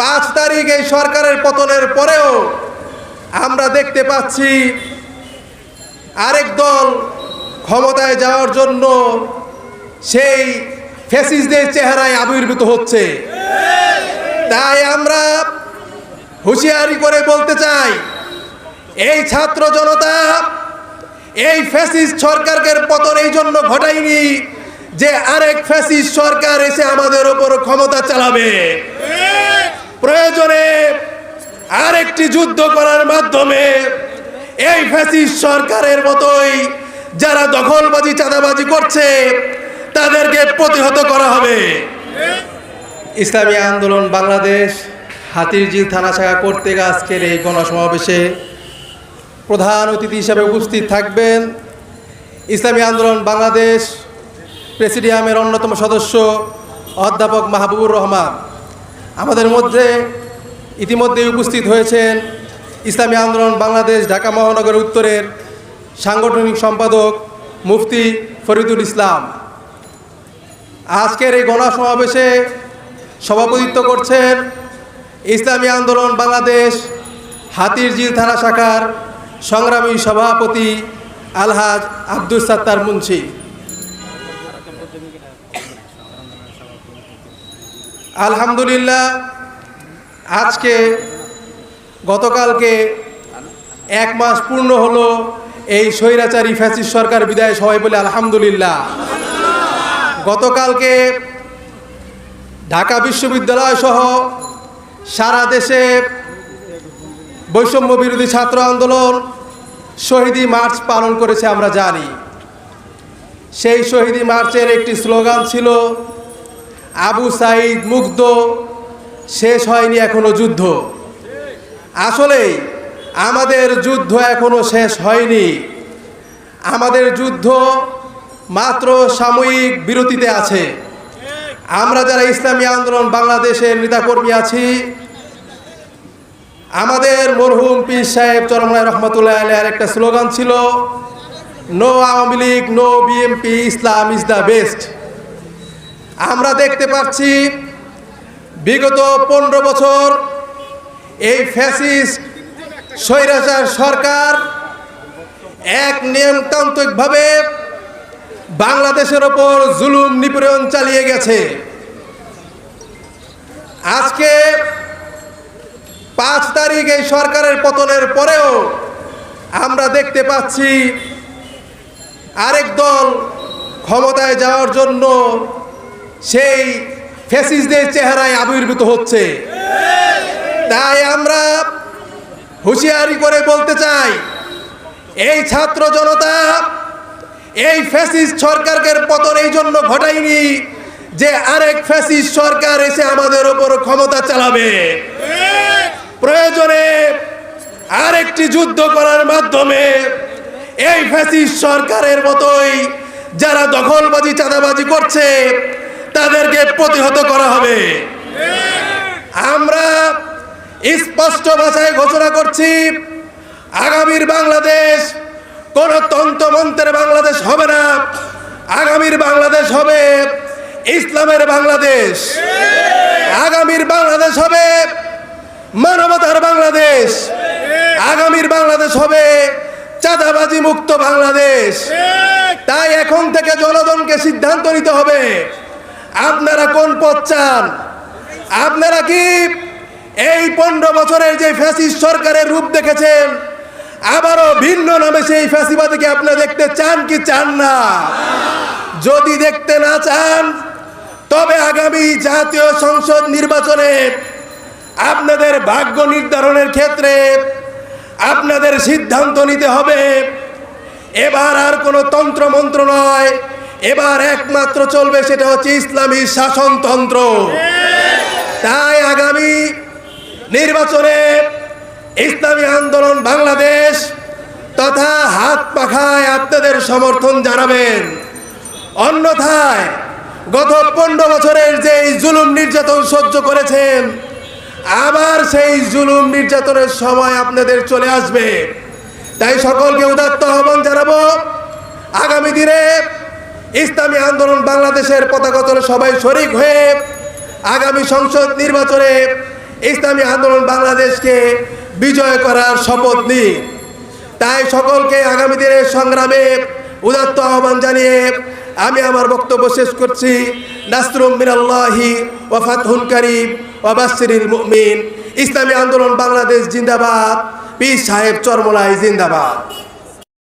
পাঁচ তারিখ এই সরকারের পতনের পরেও আমরা দেখতে পাচ্ছি আরেক দল ক্ষমতায় যাওয়ার জন্য সেই ফ্যাসিসদের চেহারায় আবির্ভূত হচ্ছে। তাই আমরা হুঁশিয়ারি করে বলতে চাই, এই ছাত্র জনতা, এই ফ্যাসিস্ট সরকারকে পতন এই জন্য ঘটায়নি যে আরেক ফ্যাসিস্ট সরকার এসে আমাদের ওপর ক্ষমতা চালাবে। আরেকটি যুদ্ধ করার মাধ্যমে এই ফ্যাসিস্ট সরকারের মতোই যারা দখলবাজি, চাঁদাবাজি করছে, তাদেরকে প্রতিহত করা হবে। ইসলামী আন্দোলন বাংলাদেশ হাতিরঝিল থানা শাখা করতে আজকের এই গণসমাবেশে প্রধান অতিথি হিসাবে উপস্থিত থাকবেন ইসলামী আন্দোলন বাংলাদেশ প্রেসিডিয়ামের অন্যতম সদস্য অধ্যাপক মাহবুবুর রহমান। আমাদের মধ্যে ইতিমধ্যেই উপস্থিত হয়েছেন ইসলামী আন্দোলন, বাংলাদেশ, ঢাকা মহানগর উত্তরের সাংগঠনিক সম্পাদক মুফতি ফরিদুল ইসলাম। আজকের এই গণসমাবেশে সভাপতিত্ব করছেন ইসলামী আন্দোলন, বাংলাদেশ, হাতিরঝিল থানা শাখার সংগ্রামী সভাপতি আলহাজ আব্দুল সাত্তার মুন্সি। আলহামদুলিল্লাহ আজকে গতকালকে এক মাস পূর্ণ হলো এই স্বৈরাচারী ফ্যাসিস সরকার বিদায় সবাই বলে আলহামদুলিল্লাহ। গতকালকে ঢাকা বিশ্ববিদ্যালয় সহ সারা দেশে বৈষম্য বিরোধী ছাত্র আন্দোলন শহীদি মার্চ পালন করেছে আমরা জানি। সেই শহীদি মার্চের একটি স্লোগান ছিল, আবু সাইদ মুগ্ধ শেষ হয়নি এখনও যুদ্ধ। আসলে আমাদের যুদ্ধ এখনও শেষ হয়নি। আমাদের যুদ্ধ মাত্র সাময়িক বিরতিতে আছে। আমরা যারা ইসলামী আন্দোলন, বাংলাদেশের নেতাকর্মী আছি, আমাদের মরহুম পীর সাহেব চরমায় রহমতুল্লাহ আলের একটা স্লোগান ছিল no Awami League no BNP Islam is the best আমরা দেখতে পাচ্ছি বিগত পনেরো বছর এই ফ্যাসিস্ট স্বৈরাচার সরকার এক নিয়মতান্ত্রিকভাবে বাংলাদেশের ওপর জুলুম নিপীড়ন চালিয়ে গেছে। আজকে পাঁচ তারিখ এই সরকারের পতনের পরেও আমরা দেখতে পাচ্ছি আরেক দল ক্ষমতায় যাওয়ার জন্য সেই ফ্যাসিসদের চেহারায় আবির্ভূত হচ্ছে। তাই আমরা হুঁশিয়ারি করে বলতে চাই, এই ছাত্র জনতা, এই ফ্যাসিস্ট সরকারকে পতন এই জন্য ঘটায়নি যে আরেক ফ্যাসিস্ট সরকার এসে আমাদের ওপর ক্ষমতা চালাবে। প্রয়োজনে আরেকটি যুদ্ধ করার মাধ্যমে এই ফ্যাসিস্ট সরকারের মতোই যারা দখলবাজি, চাঁদাবাজি করছে তাদেরকে প্রতিহত করা হবে। আমরা স্পষ্ট ভাষায় ঘোষণা করছি, আগামীর বাংলাদেশ কোন তন্ত্রমন্ত্রের বাংলাদেশ হবে না। আগামীর বাংলাদেশ হবে ইসলামের বাংলাদেশ। আগামীর বাংলাদেশ হবে মানবতার বাংলাদেশ। আগামীর বাংলাদেশ হবে চাঁদাবাজি মুক্ত বাংলাদেশ। তাই এখন থেকে জনগণকে সিদ্ধান্ত নিতে হবে। আপনারা কোন পথ চান? আপনারা কি এই পনেরো বছরের যে ফ্যাসিস্ট সরকারের রূপ দেখেছেন, আবারও ভিন্ন নামে সেই ফ্যাসিবাদকে আপনারা দেখতে চান কি চান না? যদি দেখতে না চান, তবে আগামী জাতীয় সংসদ নির্বাচনে আপনাদের ভাগ্য নির্ধারণের ক্ষেত্রে আপনাদের সিদ্ধান্ত নিতে হবে। এবার আর কোনো তন্ত্রমন্ত্র নয়। এবার একমাত্র চলবে সেটা হচ্ছে ইসলামী শাসনতন্ত্র। তাই আগামী নির্বাচনে ইসলামী আন্দোলন বাংলাদেশ তথা হাত পাখায় আপনাদের সমর্থন জানাবেন। অন্যথায় গত পনেরো বছরের যে জুলুম নির্যাতন সহ্য করেছেন, আবার সেই জুলুম নির্যাতনের সময় আপনাদের চলে আসবে। তাই সকলকে উদাত্ত আহ্বান জানাব, আগামী দিনে ইসলামী আন্দোলন বাংলাদেশের পতাকা তলে সবাই শরিক হয়ে আগামী সংসদ নির্বাচনে ইসলামী আন্দোলন বাংলাদেশকে বিজয় করার শপথ নিই। তাই সকলকে আগামী দিনের সংগ্রামে উদাত্ত আহ্বান জানিয়ে আমি আমার বক্তব্য শেষ করছি। নাসরুম মিনাল্লাহি ওয়া ফাতহুন করিম ওয়া বাশশিরিল মুমিন ইসলামী আন্দোলন বাংলাদেশ জিন্দাবাদ। পীর সাহেব চরমলাই জিন্দাবাদ।